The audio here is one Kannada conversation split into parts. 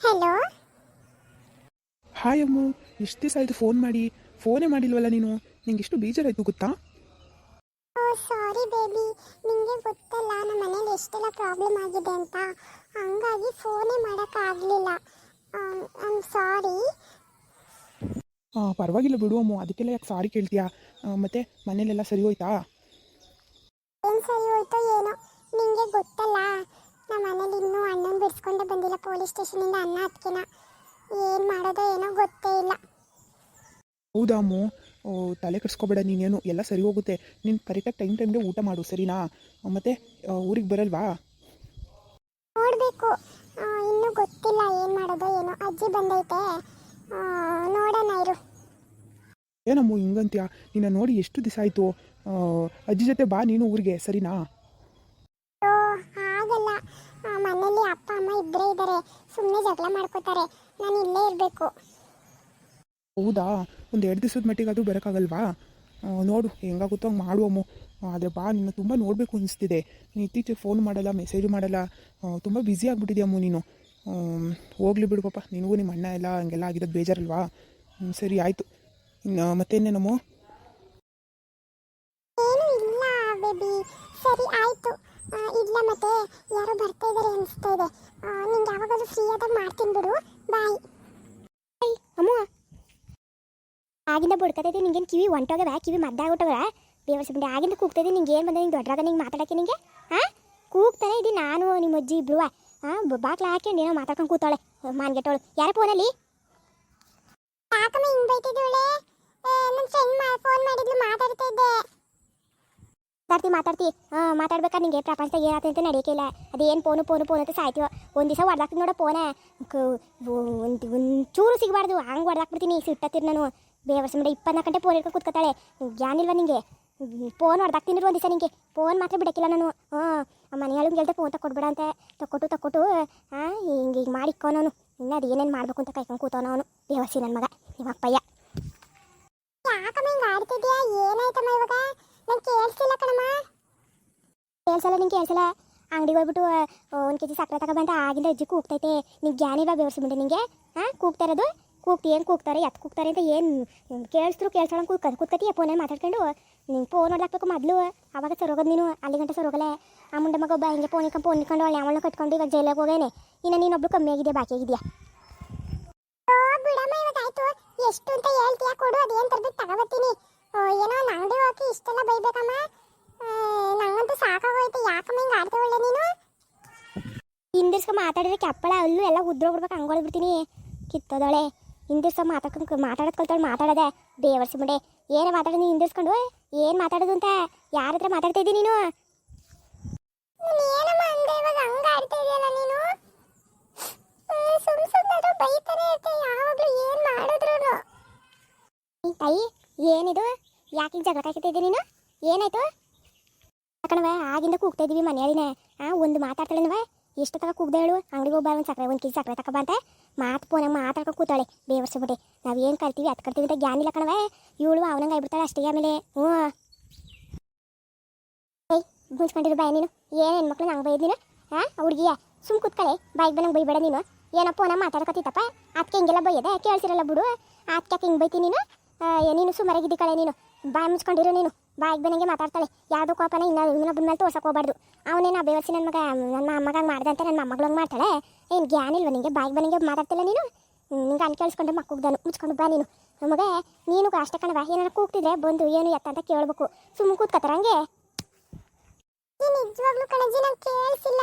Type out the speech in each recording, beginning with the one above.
ಹಲೋ? ಹಾಯ್ ಅಮ್ಮು ಇಷ್ಟು ದಿವಸ ಆಯಿತು ಫೋನ್ ಮಾಡಿ ಫೋನೇ ಮಾಡಿಲ್ವಲ್ಲ ನೀನು? ನಿಂಗೆ ಎಷ್ಟು ಬೇಜಾರಾಯಿತು ಗೊತ್ತಾ? ಓ ಸಾರಿ ಬೇಬಿ ನಿಮಗೆ ಗೊತ್ತಲ್ಲ ನಮ್ಮ ಮನೇಲಿ ಎಷ್ಟೆಲ್ಲ ಪ್ರಾಬ್ಲಮ್ ಆಗಿದೆ ಅಂತ. ಹಂಗಾಗಿ ಫೋನೇ ಮಾಡೋಕ್ಕಾಗಲಿಲ್ಲ ಆಮ್ ಸಾರಿ ಆ, ಪರವಾಗಿಲ್ಲ ಬಿಡು ಅಮ್ಮು. ಅದಕ್ಕೆಲ್ಲ ಯಾಕೆ ಸಾರಿ ಕೇಳ್ತೀಯಾ? ಆ, ಮತ್ತೆ ಮನೇಲೆಲ್ಲ ಸರಿ ಹೋಯ್ತಾ? ಏನು ಸರಿ ಹೋಯ್ತೋ ಏನೋ. ನಿಮಗೆ ಗೊತ್ತಲ್ಲ ನಮ್ಮ ಮನೇಲಿ ಇನ್ನೂ ಅಣ್ಣನ ಬಿಡಿಸ್ಕೊಂಡೇ ಬಂದಿಲ್ಲ ಪೊಲೀಸ್ ಸ್ಟೇಷನಿಂದ ಅನ್ನ ಹತ್ಕಿನ ಏನು ಮಾಡೋದೋ ಏನೋ ಗೊತ್ತೇ ಇಲ್ಲ. ಹೌದಾ ಓ, ತಲೆ ಕೆಡಿಸ್ಕೊಬೇಡ ನೀನೇನು ಎಲ್ಲ ಸರಿ ಹೋಗುತ್ತೆ. ನೀನು ಕರೆಕ್ಟಾಗಿ ಟೈಮ್ ಟೈಮ್ಗೆ ಊಟ ಮಾಡು ಸರಿನಾ? ಮತ್ತೆ ಊರಿಗೆ ಬರಲ್ವಾ? ನೋಡಬೇಕು. ಇನ್ನೂ ಗೊತ್ತಿಲ್ಲ ಏನು ಮಾಡೋದೋ ಏನೋ. ಅಜ್ಜಿ ಬಂದೈತೆ. ನೋಡೋಣ ಇರು. ಏನಮ್ಮ ಹಿಂಗಂತೀಯ? ನಿನ್ನ ನೋಡಿ ಎಷ್ಟು ದಿವಸ ಆಯಿತು. ಅಜ್ಜಿ ಜೊತೆ ಬಾ ನೀನು ಊರಿಗೆ ಸರಿನಾ? ಮನೇಲಿ ಅಪ್ಪ ಅಮ್ಮ ಇಬ್ಬರೇ ಇದ್ದಾರೆ ಸುಮ್ಮನೆ ಜಗಳ ಮಾಡ್ಕೋತಾರೆ. ನಾನು ಇಲ್ಲೇ ಇರಬೇಕು. ಹೌದಾ? ಒಂದು ಎರಡು ದಿವಸದ ಮಟ್ಟಿಗೆ ಅದು ಬರೋಕ್ಕಾಗಲ್ವಾ? ನೋಡು ಹೆಂಗಾಗುತ್ತೋ ಹಂಗೆ ಮಾಡುವಮ್ಮು ಆದರೆ ಬಾ ನಿನ್ನ ತುಂಬ ನೋಡಬೇಕು ಅನಿಸ್ತಿದೆ. ನೀನು ಇತ್ತೀಚೆಗೆ ಫೋನ್ ಮಾಡಲ್ಲ ಮೆಸೇಜ್ ಮಾಡಲ್ಲ. ತುಂಬ ಬ್ಯುಸಿ ಆಗಿಬಿಟ್ಟಿದ್ಯಮ್ಮು ನೀನು? ಹೋಗ್ಲಿ ಬಿಡು ಪಾಪ. ನಿನಗೂ ನಿಮ್ಮ ಅಣ್ಣ ಎಲ್ಲ ಹಂಗೆಲ್ಲ ಆಗಿರೋದು ಬೇಜಾರಲ್ವಾ? ಸರಿ ಆಯಿತು. ಇನ್ನು ಮತ್ತೇನೇನಮ್ಮು ಏನು ಇಲ್ಲ ಬೇಬಿ ಸರಿ ಆಯ್ತು. ಇಲ್ಲ ಮತ್ತೆ ಯಾರೋ ಬರ್ತಾ ಇದ್ದಾರೆ ಅನಿಸ್ತಾ ಇದೆ. ನಿಂಗೆ ಯಾವಾಗಾದ್ರೂ ಫ್ರೀ ಆದಾಗ ಮಾಡ್ತೀನಿ ಬಿಡು. ಬಾಯ್ ಅಮ್ಮ. ಆಗಿಂದ ಬಡ್ಕತೈತಿ ನಿಂಗೇನು ಕಿವಿ ಹೊಂಟೋಗವ ಕಿವಿ ಮದ್ದಾಗ್ಬಿಟ್ಟವ ಬೇವರ್ಸಿ ಬಿಡಿ ಆಗಿಂದ ಕೂಗ್ತೈತಿ ನಿಂಗೆ ಏನು ಬಂದ ನಿಂಗೆ ದೊಡ್ಡರಾಗ ನಿಂಗೆ ಮಾತಾಡಕ್ಕೆ ನಿಂಗೆ? ಹಾಂ ಕೂಗ್ತಾನೆ ಇದ್ದೀನಿ ನಾನು ನಿಮ್ಮ ಅಜ್ಜಿ ಇಬ್ರು. ಹಾಂ ಬಾಕ್ಲ ಹಾಕ್ಯಂಡು ಏನೋ ಮಾತಾಡ್ಕೊಂಡು ಕೂತಾಳೆ ಮಾನ್ಗೆಟ್ಟವಳು. ಯಾರ ಫೋನಲ್ಲಿ ಯಾಕಮ್ಮ ಹಿಂಗೆ ಬೈತಿದ್ದವಳೆ ನನ್ನ ಫ್ರೆಂಡ್ ಫೋನ್ ಮಾಡಿದ್ಲು ಮಾತಾಡ್ತಾ ಇದ್ದೆ. ಮಾತಾಡ್ತಿ ಮಾತಾಡ್ತಿ. ಹಾಂ ಮಾತಾಡ್ಬೇಕಾದ್ರೆ ನಿಂಗೆ ಪ್ರಪಂಚದಾಗ ಏನಾಯ್ತು ಅಂತ ನಡೆಯೋಕೆ ಇಲ್ಲ. ಅದೇನು ಫೋನು ಫೋನು ಫೋನ್ ಅಂತ ಸಾಯ್ತೀವ ಒಂದು ದಿವಸ ಹೊಡ್ದಾಕ್ತೀನಿ ನೋಡೋ ಫೋನ ಒಂದು ಒಂದು ಚೂರು ಸಿಗಬಾರ್ದು. ಹಂಗೆ ಹೊಡ್ದಾಕ್ಬಿಡ್ತೀನಿ ಸಿಟ್ಟತ್ತಿರ್ ನಾನು ಬೇವರ್ಸ ಮಾಡಿ ಇಪ್ಪತ್ನಾಲ್ಕು ಗಂಟೆ ಫೋನ್ ಹಿಡ್ಕೊಂಡು ಕೂತ್ಕೊತಾಳೆ. ಜ್ಞಾನಿಲ್ವ ನಿಂಗೆ? ಫೋನ್ ಹೊಡ್ದಾಕ್ತೀನಿ ಒಂದು ದಿವಸ ನಿಂಗೆ. ಫೋನ್ ಮಾತ್ರ ಬಿಡಕ್ಕಿಲ್ಲ ನಾನು. ಹಾಂ ಮನೆಯೊಳಗೆ ಹೇಳ್ದೆ ಫೋನ್ ತಕೊಟ್ಬೇಡ ಅಂತ. ತಕೊಟ್ಟು ತಕ್ಕೊಟ್ಟು ಹಾಂ ಹಿಂಗೆ ಹಿಂಗೆ ಮಾಡಿಕ್ಕೋ ನಾನು. ಇನ್ನು ಅದು ಏನೇನು ಮಾಡಬೇಕು ಅಂತ ಕೈಕೊಂಡು ಕೂತವನ ಅವನು ಬೇವರ್ಸಿ ನನ್ನ ಮಗ. ನಿಮ್ಮ ಅಪ್ಪಯ್ಯ. ಯಾಕಮ್ಮ ಹಿಂಗೆ ಆಡ್ತಿದ್ಯಾ? ಏನಾಯ್ತಮ್ಮ ಇವಾಗ? ನಂಗೆ ಕೇಳಿಸ್ತಿಲ್ಲ ಕಣಮ್ಮ ಕೇಳ್ಸಲ್ಲ ನಿಂಗೆ ಕೇಳ್ಸಲ್ಲ ಅಂಗಡಿಗೆ ಹೋಗ್ಬಿಟ್ಟು ಒಂದು ಕೆ ಜಿ ಸಕ್ಕರೆ ತಗೊಬಂತ ಆಗಿಂದ ಅಜ್ಜಿ ಕೂಗ್ತೈತೆ ನಿಂಗೆ ನೀವು ಇವಾಗ ಬೇವರ್ಸ್ಬಿಟ್ಟೆ ನಿಂಗೆ ಹಾಂ ಕೂಗ್ತಾ ಕೂಗ್ತಿ ಏನು ಕೂಗ್ತಾರೆ ಎತ್ ಕೂಗ್ತಾರೆ ಅಂತ ಏನು ಕೇಳಿಸ್ರು ಕೇಳ್ಸೋಣ ಕೂಗ್ ಕೂತ್ಕತಿ ಫೋನಲ್ಲಿ ಮಾತಾಡ್ಕೊಂಡು ನಿಂಗೆ ಫೋನ್ ನೋಡ್ಲಾಕ್ಬೇಕು ಮೊದಲು ಅವಾಗ ಸರೋಗೋದು ನೀನು ಅಲ್ಲಿ ಗಂಟೆ ಸರೋಗಲ್ಲ ಆ ಮುಂಡ ಮಗ ಒಬ್ಬ ಹಿಂಗೆ ಫೋನ್ ಇಕ್ಕೊಂಡು ಫೋನ್ ಇಕ್ಕೊಂಡು ಅವಳು ಅವಳನ್ನ ಕಟ್ಕೊಂಡು ಇವಾಗ ಜೈಲಿಗೆ ಹೋಗೇನೆ ಇನ್ನು ನೀನೊಬ್ಳು ಕಮ್ಮಿ ಆಗಿದೆಯಾ ಬಾಕಿ ಆಗಿದೆಯಾ ಎಷ್ಟು ಅಂತ ಹೇಳ್ತೀಯಾ ಕೊಡು ಅದೇನ್ ತರಬೇಕು ತಗೋಬತ್ತೀನಿ ಏನೋ ಅಂಗಡಿ ಹೋಗಿ ಇಷ್ಟೆಲ್ಲ ಬೈಬೇಕಮ್ಮ ನಂಗಂತೂ ಸಾಕಾಗೋಯ್ತು. ಯಾಕಮ್ಮ ಹಿಂಗ್ ಒಳ್ಳೆ ನೀನು? ಹಿಂದಿರ್ಸ್ಕೊ ಮಾತಾಡಿದ್ರೆ ಕೆಪ್ಪಳ, ಅಲ್ಲೂ ಎಲ್ಲ ಉದ್ರೋಗ್ಬಿಡ್ಬೇಕು ಹಂಗೋಳಿ ಬಿಡ್ತೀನಿ. ಕಿತ್ತೋದಳೆ ಹಿಂದಿರ್ಸ್ಕೊ ಮಾತಾಡ್ಕೊಂಡು ಮಾತಾಡೋದು ಕಲ್ತವಳು ಮಾತಾಡೋದೆ. ಬೇವರ್ಸಿ ಬಿಡೆ. ಏನೇ ಮಾತಾಡೋದು ಹಿಂದಿರ್ಸ್ಕೊಂಡು ಏನು ಮಾತಾಡೋದು ಅಂತ? ಯಾರ ಹತ್ರ ಮಾತಾಡ್ತಾ ಇದ್ದೀನಿ ನೀನು? ನೀನ್ ಆಡ್ತಾ ನೀನು? ತಾಯಿ ಏನಿದು? ಯಾಕೆ ಜಗಳ ಕಾಯ್ತಿದ್ದೆ ನೀನು? ಏನಾಯ್ತು? ಆಗಿಂದ ಕೂಗ್ತಾ ಇದೀವಿ ಮನೆಯಲ್ಲಿನೇ? ಆ, ಒಂದು ಮಾತಾಡ್ತಾಳೆನವ ಎಷ್ಟು ತಗ ಕೂಗ್ದೆ ಹೇಳು? ಅಂಗಡಿಗೆ ಹೋಗ್ಬಾರ ಒಂದು ಸಕ್ಕರೆ ಒಂದು ಕೆಜಿ ಸಕ್ಕರೆ ತಗೊಬ ಅಂತ. ಮಾತು ಫೋನಾಗ ಮಾತಾಡ್ಕೊ ಕೂತಾಳೆ. ಬೇವರ್ಸಿ ಬಿಟ್ಟೆ ನಾವು ಏನು ಕಲ್ತೀವಿ ಅದು ಕಲ್ತೀವಿ ಅಂತ ಜ್ಞಾನ ಇಲ್ಲ ಕಣವ ಇವಳು ಅವನಂಗೆ ಆಗ್ಬಿಡ್ತಾಳೆ ಅಷ್ಟೇ ಆಮೇಲೆ. ಹ್ಞೂ. ಏಯ್, ಮುಚ್ಕೊಂಡಿರು ಏನ್ ನೀನು. ಏನು ಹೆಣ್ಮಕ್ಳು ನಂಗೆ ಬೈದ್ ನೀನು? ಹಾಂ ಹುಡುಗಿಯ? ಸುಮ್ ಕೂತ್ಕಳೆ. ಬಾಯಿಗೆ ಬಂದಂಗೆ ಬೈಬೇಡ ನೀನು. ಏನಪ್ಪ ಫೋನ ಮಾತಾಡ್ಕೊತಿತ್ತಪ್ಪ. ಅದಕ್ಕೆ ಹಿಂಗೆಲ್ಲ ಬೈಯದೆ? ಕೇಳ್ಸಿರಲ್ಲ ಬಿಡು. ಅದಕ್ಕೆ ಹಿಂಗೆ ಬೈತಿ ನೀನು? ನೀನು ಸುಮಾರಾಗಿದ್ದಿ ಕಳೆ ನೀನು. ಬಾಯಿ ಮುಚ್ಕೊಂಡಿರು ನೀನು. ಬಾಯಿಗೆ ಬಂದಂಗೆ ಮಾತಾಡ್ತಾಳೆ. ಯಾವುದೋ ಕೋಪನ ಇನ್ನ ಇನ್ನೊಬ್ಬನ ಮೇಲೆ ತೋರ್ಸಕ್ಕೆ ಹೋಗ್ಬಾರ್ದು. ಅವನೇನು ಅಭಿವರ್ಸಿ ನನ್ನ ಮಗ ನನ್ನ ಅಮ್ಮಗ ಹಂಗೆ ಮಾಡ್ದೆ ಅಂತ ನನ್ನ ಮೊಮ್ಮಗಳು ಹಂಗೆ ಮಾಡ್ತಾಳೆ? ಏನು ಜ್ಞಾನ ಇಲ್ವ ನಿಂಗೆ? ಬಾಯಿಗೆ ಬಂದಂಗೆ ಮಾತಾಡ್ತಿಲ್ಲ ನೀನು? ನಿಂಗೆ ಅಲ್ಲಿ ಕೇಳಿಸ್ಕೊಂಡು ಮಕ್ಕಳು ಮುಚ್ಕೊಂಡು ಬಾ ನೀನು. ನಮಗೆ ನೀನು ಅಷ್ಟೇ ಕಣವ ಏನಾರ ಕೂಗ್ತಿದ್ರೆ ಬಂದು ಏನು ಎತ್ತ ಅಂತ ಕೇಳಬೇಕು. ಸುಮ್ಮನೆ ಕೂತ್ಕತ್ತಾರ ಹಂಗೆ. ನಿಜವಾಗ್ಲೂ ಕಣಜಿ ನಂಗೆ ಕೇಳಿಸಿಲ್ಲ.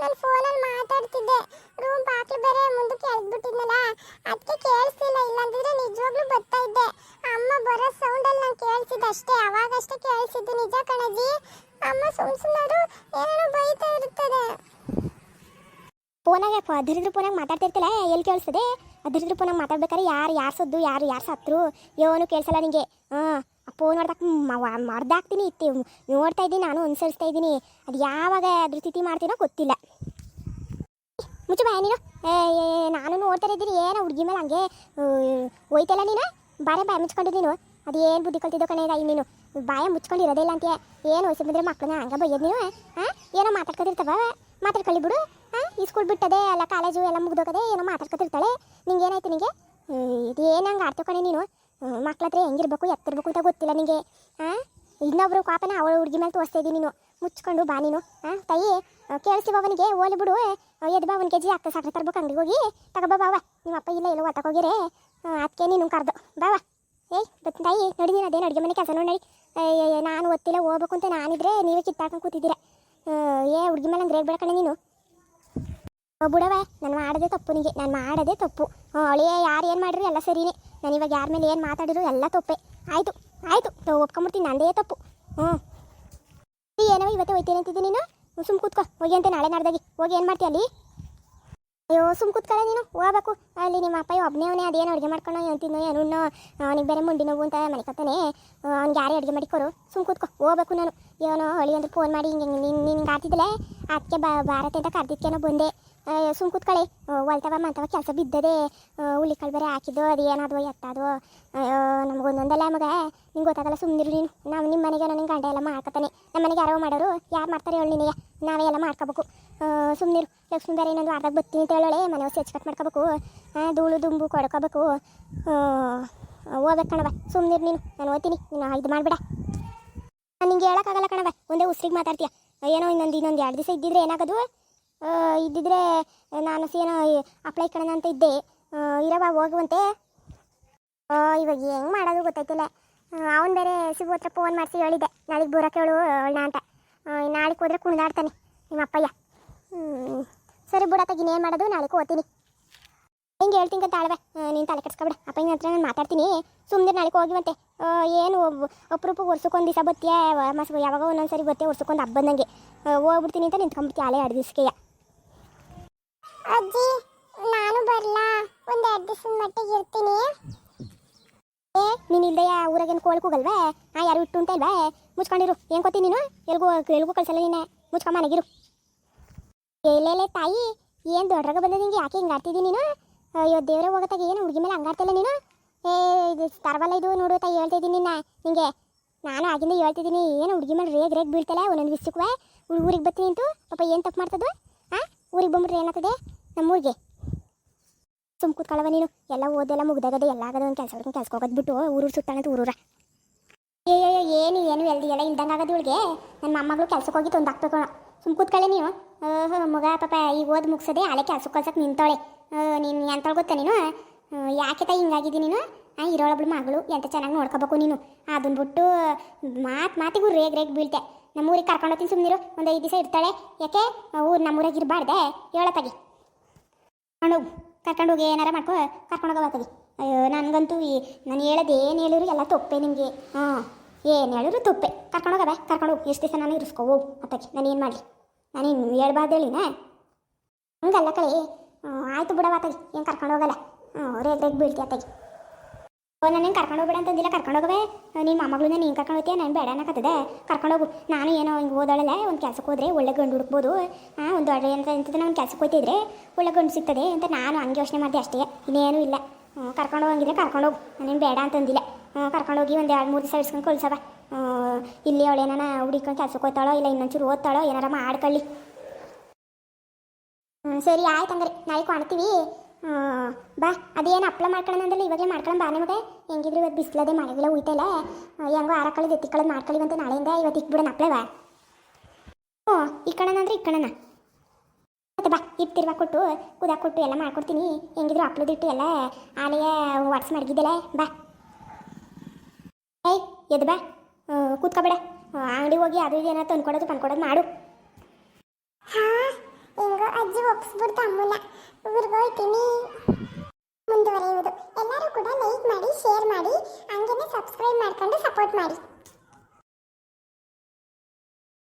ನಾನು ಫೋನಲ್ಲಿ ಮಾತಾಡ್ತಿದ್ದೆ. ರೂಮ್ ಬಾಕ್ಲು ಬೇರೆ ಮುಂದಕ್ಕೆ ಎಳ್ದ್ಬಿಟ್ಟಿದ್ನಲ್ಲ ಅದಕ್ಕೆ ಕೇಳಿಸ್ತಿಲ್ಲ ಇಲ್ಲಾಂದ್ರೆ ನಿಜವಾಗ್ಲೂ ಬರ್ತಾ ಇದ್ದೆ. ಅಮ್ಮ ಬರೋ ಸೌಂಡಲ್ಲಿ ನಂಗೆ ಕೇಳಿಸಿದ್ದು ಅಷ್ಟೇ. ಅವಾಗಷ್ಟೇ ಕೇಳಿಸಿದ್ದು. ನಿಜ ಕಣಜಿ ಅಮ್ಮ ಸುಮ್ ಸುಮ್ಮನಾದ್ರು ಏನೇನೋ ಬೈತಾ ಇರುತ್ತದೆ. ಫೋನಾಗ ಅದರಿದ್ರ ಫೋನಾಗ ಮಾತಾಡ್ತಿರ್ತಿಲ್ಲ ಎಲ್ಲಿ ಕೇಳಿಸ್ತದೆ ಅದರಿದ್ರ ಫೋನಾಗ ಮಾತಾಡ್ಬೇಕಾದ್ರೆ ಯಾರು ಯಾರು ಸದ್ದು, ಯಾರು ಯಾರು ಸತ್ರು? ಏನು ಕೇಳಿಸಲ್ಲ ನಿಂಗೆ. ಹಾಂ ಫೋನ್ ಹೊಡ್ದಾಕ್ ಮಾಡ್ದಾಕ್ತೀನಿ ಇತ್ತಿ ನೋಡ್ತಾ ಇದ್ದೀನಿ, ನಾನು ಅನುಸರಿಸ್ತಾ ಇದ್ದೀನಿ. ಅದು ಯಾವಾಗ ಅದ್ರ ಸ್ಥಿತಿ ಮಾಡ್ತೀನೋ ಗೊತ್ತಿಲ್ಲ. ಮುಚ್ಚು ಬಾಯ ನೀನು ನಾನು ನೋಡ್ತಾ ಇದ್ದೀನಿ, ಏನೋ ಹುಡುಗಿ ಮೇಲೆ ಹಂಗೆ ಹೋಯ್ತಲ್ಲ ನೀನು? ಬಾರೆ, ಬಾಯ ಮುಚ್ಕೊಂಡು ನೀನು? ಅದು ಏನು ಬುದ್ಧಿ ಕಲ್ತಿದ್ದೋ ಕಣೆ ಈಗ ನೀನು? ಬಾಯ ಮುಚ್ಕೊಂಡು ಇರೋದೇ ಇಲ್ಲ ಅಂತೀಯ. ಏನು ವಯಸ್ಸು ಬಂದ್ರೆ ಮಕ್ಕಳನ್ನ ಹಂಗ ಬೈಯೋದು ನೀವು ಹಾಂ ಏನೋ ಮಾತಾಡ್ಕೊತಿರ್ತಾವ ಮಾತಾಡ್ಕೊಳ್ಳಿ ಬಿಡು ಹಾಂ ಈ ಸ್ಕೂಲ್ ಬಿಟ್ಟದೆ ಎಲ್ಲ ಕಾಲೇಜು ಎಲ್ಲ ಮುಗ್ದೋಗದೆ, ಏನೋ ಮಾತಾಡ್ಕೊತಿರ್ತಾಳೆ. ನಿಂಗೆ? ಏನಾಯ್ತು ನಿಂಗೆ ಇದು ಏನು ಹಂಗೆ ಆಡ್ತೋ ನೀನು? ಮಕ್ಳ ಹತ್ರ ಹೆಂಗಿರ್ಬೇಕು, ಎತ್ತಿರ್ಬೇಕು ಅಂತ ಗೊತ್ತಿಲ್ಲ ನಿಂಗೆ. ಹಾಂ ಇನ್ನೊಬ್ರು ಪಾಪನ ಅವಳ ಹುಡುಗಿ ಮೇಲೆ ತೋರಿಸ್ತಾ ಇದ್ದೀನಿ ನೀನು. ಮುಚ್ಕೊಂಡು ಬಾ ನೀನು. ಹಾಂ ತಾಯಿ ಕೇಳಿಸಿ ಅವನಿಗೆ. ಓಲಿ ಬಿಡು ಎದ್ದು ಬಾ ಒಂದು ಕೆ ಜಿ ಅಕ್ಕ ಸಾಕ್ರೆ ತರ್ಬೇಕು, ಅಂಗಡಿಗೆ ಹೋಗಿ. ತಗೋಬಾ ಬಾವ ನಿಮ್ಮ ಅಪ್ಪ ಇಲ್ಲ ಒತ್ತಕ್ಕೆ ಹೋಗಿರೇ ಅದಕ್ಕೆ ನೀನು ಕರೆದು. ಬಾವ ಏಯ್, ಬತ್ ತಾಯಿ ನಡಿ ನೀನು ಅದೇನು ಅಡುಗೆ ಮನೆ ಕೆಲಸ ನೋಡಿ ನಾನು ಒತ್ತಿಲ್ಲ, ಹೋಗ್ಬೇಕು ಅಂತ ನಾನಿದ್ರೆ ನೀವೇ ಕಿತ್ತಾಕೊಂಡು ಕೂತಿದ್ದೀರ. ಏ, ಹುಡುಗಿ ಮೇಲೆ ಅಂದ್ರೆ ರೇಗ್ ನೀನು. ಬಿಡವ ನಾನು ಮಾಡೋದೇ ತಪ್ಪು ನಿಮಗೆ ನಾನು ಮಾಡೋದೇ ತಪ್ಪು. ಅಳಿಯ, ಯಾರು ಏನು ಮಾಡಿದ್ರು ಎಲ್ಲ ಸರಿನೇ. ನಾನು ಇವಾಗ ಯಾರ ಮೇಲೆ ಏನು ಮಾತಾಡಿದ್ರು ಎಲ್ಲ ತಪ್ಪೆ. ಆಯಿತು ಆಯಿತು ಒಪ್ಕೊಂಬಿಡ್ತೀನಿ, ನಂದೇ ತಪ್ಪು. ಹ್ಞೂ ಏನೋ ಇವತ್ತೇ ಹೋಯ್ತೀನಿ ಅಂತಿದ್ದೀನಿ ನೀನು? ಸುಮ್ ಕೂತ್ಕೋ, ಹೋಗಿ ಅಂತ ನಾಳೆ ನಾಡ್ದಾಗಿ. ಹೋಗಿ ಏನು ಮಾಡ್ತೀಯ ಅಲ್ಲಿ? ಅಯ್ಯೋ, ಸುಮ್ ಕೂತ್ಕೊಳ್ಳೆ ನೀನು, ಹೋಗ್ಬೇಕು. ಅಲ್ಲಿ ನಿಮ್ಮ ಅಪ್ಪ ಒಬ್ಬನೇ ಅವನೇ ಅದೇನು ಅಡುಗೆ ಮಾಡ್ಕೊಂಡು ತಿನ್ನೋ, ಏನು ಇನ್ನೂ ಅವನಿಗೆ ಬೇರೆ ಮುಂಡಿ ನೋವು ಅಂತ ಮನೆ ಕತ್ತಾನೆ. ಅವ್ನಿಗೆ ಯಾರೇ ಅಡುಗೆ ಮಾಡಿ ಕೊರು ಸುಮ್ ಕೂತ್ಕೋ, ಹೋಗ್ಬೇಕು ನಾನು. ಏನೋ ಅಳಿ ಅಂದ್ರೆ ಫೋನ್ ಮಾಡಿ ಹಿಂಗೆ ನಿನ್ಗೆ ಆಡ್ತಿದ್ದಲೆ ಅದಕ್ಕೆ ಭಾರತ ಅಂತ ಕರ್ದಿದ್ಕೇನೋ ಬಂದೆ. ಸುಮ್ ಕೂತ್ಕೊಳ್ಳಿ ಒಳ್ತವ ಮಂತವ ಕೆಲಸ ಬಿದ್ದದೆ ಹುಳಿಕಾಳು ಬೇರೆ ಹಾಕಿದ್ದು ಅದು ಏನಾದ್ವು ನಮ್ಗೆ ಒಂದೊಂದಲ್ಲ ಮಗ, ನಿಂಗೆ ಗೊತ್ತಾಗಲ್ಲ ಸುಮ್ಮನಿರು ನೀನು. ನಾವು ನಿಮ್ಮ ಮನೆಗೆ ನಿನ್ನ ಗಂಡ ಎಲ್ಲ ಮಾಡ್ಕೊತಾನೆ. ನಮ್ಮ ಮನೆಗೆ ಯಾರೋ ಮಾಡೋರು, ಯಾರು ಮಾಡ್ತಾರೆ ಹೇಳಿ ನಿನಗೆ. ನಾವೇ ಎಲ್ಲ ಮಾಡ್ಕೋಬೇಕು. ಸುಮ್ಮನಿರು ಲಕ್ಷ್ಮಿ ಬೇರೆ ಇನ್ನೊಂದು ವಾರದಾಗ ಬರ್ತೀನಿ ಅಂತ ಹೇಳೋಳೆ ಮನೆ ಹೊಸ ಕಟ್ ಮಾಡ್ಕೋಬೇಕು. ಧೂಳು, ದುಂಬು ಕೊಡ್ಕೋಬೇಕು. ಹೋಗ್ಬೇಕು ಕಣವ ಸುಮ್ಮನಿರು ನೀನು. ನಾನು ಓದ್ತೀನಿ ನೀನು ಇದು ಮಾಡಿಬಿಡ. ನಿಂಗೆ ಹೇಳೋಕ್ಕಾಗಲ್ಲ ಕಣವ ಒಂದೇ ಉಸ್ರಿಗೆ ಮಾತಾಡ್ತೀಯ. ಏನೋ ಇನ್ನೊಂದು ಇನ್ನೊಂದು ಎರಡು ದಿವಸ ಇದ್ದಿದ್ರೆ ಏನಾಗೋದು? ಇದ್ದಿದ್ರೆ ನಾನು ಏನೋ ಅಪ್ಲೈ ಕಣನ ಅಂತ ಇದ್ದೆ. ಇರವ ಹೋಗುವಂತೆ. ಇವಾಗ ಹೆಂಗೆ ಮಾಡೋದು ಗೊತ್ತಾಯ್ತಿಲ್ಲ. ಅವನು ಬೇರೆ ಸಿಗು ಹತ್ರ ಫೋನ್ ಮಾಡಿಸಿ ಹೇಳಿದ್ದೆ. ನಾಳೆಗೆ ಬರೋಕೆ ಹೇಳು ಅವಳನ್ನ ಅಂತ. ನಾಳೆಗೆ ಹೋದ್ರೆ ಕುಣಿದಾಡ್ತಾನೆ ನಿಮ್ಮ ಅಪ್ಪಯ್ಯ. ಸರಿ ಬಿಡ ತಗಿನ ಏನು ಮಾಡೋದು? ನಾಳೆಗೆ ಹೋಗ್ತೀನಿ. ಹಿಂಗೆ ಹೇಳ್ತೀನಿ ಅಂತ ಆಳ್ವೆ ನೀನು ತಲೆ ಕೆಡ್ಸ್ಕೊಬಿಡ ಅಪ್ಪ ಹಿಂಗೆ ಹತ್ರ ನಾನು ಮಾತಾಡ್ತೀನಿ. ಸುಮ್ಮನೆ ನಾಳೆಗೆ ಹೋಗಿವಂತೆ ಏನು ಅಪರೂಪ ವರ್ಷಕ್ಕೊಂದು ದಿವಸ ಬತ್ತಿಯ? ಮಸ್ ಯಾವಾಗ ಒಂದೊಂದು ಸರಿ ಬತ್ತೆ ವರ್ಷಕ್ಕೊಂದು ಹಬ್ಬ ಬಂದಂಗೆ ಹೋಗ್ಬಿಡ್ತೀನಿ ಅಂತ ನಿಂತ್ಕೊಂಡ್ಬಿಡ್ತೀಯ ಆಳೆ ಎರಡು ದಿವಸಕ್ಕೆ ಅಜ್ಜಿ, ನಾನು ಬರ್ಲಾ? ಒಂದ್ ಎರಡು ದಿವಸದ ಮಟ್ಟಿಗೆ ಇರ್ತೀನಿ. ಏ, ನೀನ್ ಇಲ್ದೆ ಊರಾಗೇನು ಕೋಳಿ ಕೂಗಲ್ವೇ ಆ ಯಾರು ಇಟ್ಟು ಅಂತ ಇಲ್ವೇ? ಮುಚ್ಕೊಂಡಿರು. ಏನು ಕೊತ್ತಿ ನೀನು? ಎಲ್ಗೂ ಎಲ್ಗೂ ಕಳ್ಸಲ್ಲ ನೀನೆ ಮುಚ್ಕೊಂಡ್ ಮನೆಗಿರು ಎಲ್ಲೆಲೆ ತಾಯಿ. ಏನು ದೊಡ್ಡರಾಗ ಬಂದ ನಿಂಗೆ? ಯಾಕೆ ಹಿಂಗೆ ಆಡ್ತಿದ್ದಿ ನೀನು? ಅಯ್ಯೋ, ದೇವ್ರೆ, ಹೋಗತ್ತಾಗ. ಏನು ಹುಡುಗಿ ಮೇಲೆ ಹಂಗಾಡ್ತಿಲ್ಲ ನೀನು? ಏ, ಇದು ತರವಲ್ಲ ಇದು ನೋಡು ತಾಯಿ ಹೇಳ್ತಿದ್ದೀನಿ ನಿನ್ನ. ನಿಂಗೆ ನಾನು ಆಗಿಂದ ಹೇಳ್ತಿದ್ದೀನಿ. ಏನು ಹುಡುಗಿ ಮೇಲೆ ರೇಗ್ ರೇಗ್ ಬೀಳ್ತಲ್ಲ ಒಂದೊಂದು ವಿಷಯಕ್ಕೂ ಊರಿಗೆ ಬರ್ತೀನಿ ನಿಂತು. ಪಾಪ ಏನು ತಪ್ಪು ಮಾಡ್ತದ? ಹಾಂ ಊರಿಗೆ ಬಂದ್ಬಿಟ್ರೆ ಏನಾಗ್ತದೆ? ನಮ್ಮೂರಿಗೆ. ಸುಮ್ ಕೂತ್ಕೊಳ್ಳವ ನೀನು. ಎಲ್ಲ ಓದೆಲ್ಲ ಮುಗ್ದಾಗದೆ ಎಲ್ಲ ಆಗದ ಒಂದು ಕೆಲಸ ಹುಡ್ಕೊಂಡು ಕೆಲ್ಸಕ್ಕೆ ಹೋಗೋದು ಬಿಟ್ಟು ಊರು ಸುತ್ತಾಣಂತ ಊರೂರ. ಏ ಏ, ಏ, ಏನು ಏನು ಎಲ್ದಿ ಎಲ್ಲ ಇಲ್ದಂಗೆ ಆಗದು ಇವಳಿಗೆ? ನನ್ನ ಮೊಮ್ಮಗಳು ಕೆಲ್ಸಕ್ಕೆ ಹೋಗಿ ತಂದು ಹಾಕ್ಬೇಕು ಸುಮ್ ಕೂತ್ಕೊಳ್ಳಿ ನೀವು ಓಹೋ ಮಗ ಪಾಪ ಈಗ ಓದ್ ಮುಗ್ಸದೆ ಹಳೆ ಕೆಲ್ಸಕ್ಕೆ ಕಳ್ಸಕ್ಕೆ ನಿಂತೊಳೆ ನೀನು ಎಂತ ಗೊತ್ತಾ ನೀನು? ಯಾಕೆ ತಾಯಿ ಹಿಂಗಾಗಿದ್ದಿ ನೀನು? ಆ ಇರೋಳೊಬ್ಳು ಮಗಳು ಎಂತ ಚೆನ್ನಾಗಿ ನೋಡ್ಕೋಬೇಕು ನೀನು? ಅದನ್ನ ಬಿಟ್ಟು ಮಾತು ಮಾತಿಗೂ ರೇಗ್ ರೇಗ್ ಬೀಳ್ತೆ. ನಮ್ಮ ಊರಿಗೆ ಕರ್ಕೊಂಡು ಹೋಗ್ತೀನಿ ಸುಮ್ಮನಿರು ಒಂದು ಐದು ದಿವಸ ಇರ್ತಾಳೆ. ಯಾಕೆ? ಊರು ನಮ್ಮೂರಾಗಿರಬಾರ್ದೆ ಹೇಳತ್ತಾಗಿ ಕರ್ಕೊಂಡೋಗು ಕರ್ಕೊಂಡೋಗಿ ಏನಾರ ಮಾಡ್ಕೊ ಕರ್ಕೊಂಡೋಗಬಾತದೆ ಅಯ್ಯೋ, ನನಗಂತೂ ಈ ನಾನು ಹೇಳೋದು ಏನು ಹೇಳಿದ್ರು ಎಲ್ಲ ತಪ್ಪೆ ನಿಮಗೆ. ಹಾಂ, ಏನು ಹೇಳಿದ್ರು ತಪ್ಪೆ. ಕರ್ಕೊಂಡು ಕರ್ಕೊಂಡೋಗು ಎಷ್ಟು ದಿವಸ ನಾನು ಇರಿಸ್ಕೊ, ಹೋಗು ಅತ್ತಕ್ಕೆ ನಾನು ಏನು ಮಾಡಲಿ? ನಾನು ಇನ್ನು ಹೇಳ್ಬಾರ್ದು ಹೇಳಿನ ಹಂಗಲ್ಲ ಕಳಿ ಆಯಿತು ಬಿಡವಾತಗಿ ಏನು ಕರ್ಕೊಂಡೋಗಲ್ಲ ಹ್ಞೂ ರೇಗ್ ರೇಗ್ ಬೀಳ್ತಿ ಅತ್ತಗಿ ಓ ನಾನು ಕರ್ಕೊಂಡು ಹೋಗ್ಬೇಡ ಅಂತಂದಿಲ್ಲ ಕರ್ಕೊಂಡೋಗವೆ ನಿನ್ನ ಮೊಮ್ಮಗಳನ್ನ ನೀನು ಕರ್ಕೊಂಡು ಹೋಗ್ತೀಯ, ನಾನು ಬೇಡ ಅನ್ನಕತ್ತದೆ. ಹೋಗು. ನಾನು ಏನೋ ಹಿಂಗೆ ಓದಾಳಲ್ಲ, ಒಂದು ಕೆಲಸಕ್ಕೆ ಹೋದ್ರೆ ಒಳ್ಳೆ ಗಂಡು ಹುಡುಕ್ಬೋದು. ಹಾಂ ಒಂದು ಅಡ್ರೆ ಅಂತ ಅಂತಂದ್ರೆ ನಾನು ಕೆಲಸಕ್ಕೆ ಹೋಗ್ತಿದ್ರೆ ಒಳ್ಳೆ ಗಂಡು ಸಿಗ್ತದೆ ಅಂತ ನಾನು ಹಂಗೆ ಯೋಚನೆ ಮಾಡಿದೆ ಅಷ್ಟೇ. ಇನ್ನೇನು ಇಲ್ಲ. ಕರ್ಕೊಂಡು ಹೋಗಿದ್ರೆ ಹೋಗು. ನಾನೇನು ಬೇಡ ಅಂತಂದಿಲ್ಲ. ಕರ್ಕೊಂಡು ಕರ್ಕೊಂಡೋಗಿ ಒಂದು ಎರಡು, ಮೂರು ದಿವಸ ಇಡ್ಸ್ಕೊಂಡು ಕಳ್ಸವ. ಇಲ್ಲಿ ಏನಾನ ಹುಡುಕೊಂಡು ಕೆಲಸಕ್ಕೆ ಹೋಗ್ತಾಳೋ ಇಲ್ಲ ಇನ್ನೊಂಚೂರು ಓದ್ತಾಳೋ ಏನಾರ ಮಾಡ್ಕೊಳ್ಳಿ. ಸರಿ, ಆಯ್ತು ಅಂದ್ರೆ ನಾಳೆ ಕಾಣ್ತೀವಿ. ಬಾ. ಅದೇನು ಅಪ್ಲ ಮಾಡ್ಕೊಳ್ಳೋಣ ಅಂದ್ರೆ ಇವಾಗಲೇ ಮಾಡ್ಕೊಳ್ಳೋಣ ಬಾ ಮಗ ಹೆಂಗಿದ್ರು ಇವತ್ತು ಬಿಸಿಲದೆ ಮಳೆಗೆಲ್ಲ ಉಯ್ತಲ್ಲ. ಹೆಂಗೋ ಆರ ಕಳೆದು ಎತ್ತಿ ಕಳೆದು ನಾಳೆ ನಾಳೆಯಿಂದ ಇವತ್ತು ಇಕ್ಬಿಡೋಣ ಅಪ್ಲವ ಹ್ಞೂ ಇಕ್ಕಣನ ಅಂದ್ರೆ ಮತ್ತೆ ಬಾ ಇಟ್ಟಿರುವ ಕೊಟ್ಟು, ಕುದಾ ಕೊಟ್ಟು ಎಲ್ಲ ಮಾಡ್ಕೊಡ್ತೀನಿ. ಹೆಂಗಿದ್ರು ಅಪ್ಲದಿಟ್ಟು ಎಲ್ಲ ಆಲೆಯ ವಾಟ್ಸ್ ಮಡಗಿದ್ದಲ್ಲ, ಬಾ. ಏಯ್, ಎದ್ ಬಾ. ಕೂತ್ಕೊಬೇಡ ಅಂಗಡಿ ಹೋಗಿ ಅದು ಇದು ಏನಾರ ತಂದ್ಕೊಡೋದು ತಂದ್ಕೊಡೋದು ಮಾಡು. ಅಜ್ಜಿ ಒಪ್ಸ್ಬಿಡ್ತು ಅಮ್ಮನ ಊರಿಗೆ ಹೋಗ್ತೀನಿ ಮುಂದುವರಿಯುವುದು. ಎಲ್ಲರೂ ಕೂಡ ಲೈಕ್ ಮಾಡಿ ಶೇರ್ ಮಾಡಿ, ಹಂಗೇನೆ ಸಬ್ಸ್ಕ್ರೈಬ್ ಮಾಡ್ಕೊಂಡು ಸಪೋರ್ಟ್ ಮಾಡಿ.